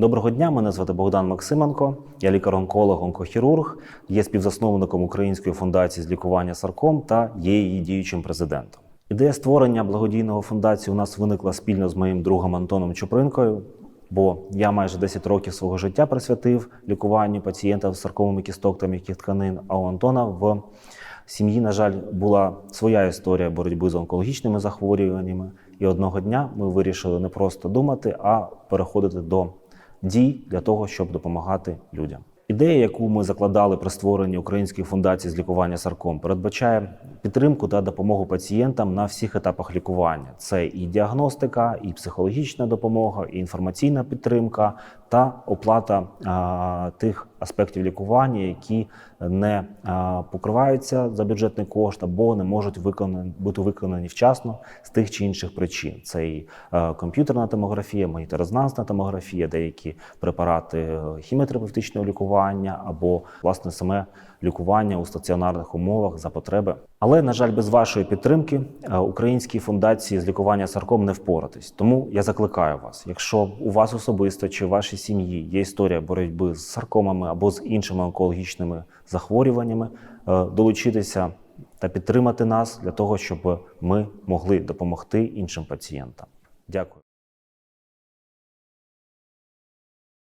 Доброго дня, мене звати Богдан Максименко. Я лікар-онколог, онкохірург, є співзасновником Української фундації з лікування сарком та є її діючим президентом. Ідея створення благодійного фундації у нас виникла спільно з моїм другом Антоном Чупринкою. Бо я майже 10 років свого життя присвятив лікуванню пацієнтів з сарковими кісток та м'яких тканин. А у Антона в сім'ї, на жаль, була своя історія боротьби з онкологічними захворюваннями. І одного дня ми вирішили не просто думати, а переходити до дій для того, щоб допомагати людям. Ідея, яку ми закладали при створенні Української фундації з лікування сарком, передбачає підтримку та допомогу пацієнтам на всіх етапах лікування. Це і діагностика, і психологічна допомога, і інформаційна підтримка та оплата а, тих аспектів лікування, які не покриваються за бюджетний кошт або не можуть виконані, бути виконані вчасно з тих чи інших причин. Це і е, комп'ютерна томографія, магніторезонансна томографія, деякі препарати е, хіміотерапевтичного лікування або власне саме лікування у стаціонарних умовах за потреби. Але на жаль, без вашої підтримки е, українській фундації з лікування сарком не впоратись. Тому я закликаю вас, якщо у вас особисто чи в вашій сім'ї є історія боротьби з саркомами або з іншими онкологічними захворюваннями, е, долучитися та підтримати нас для того, щоб ми могли допомогти іншим пацієнтам. Дякую.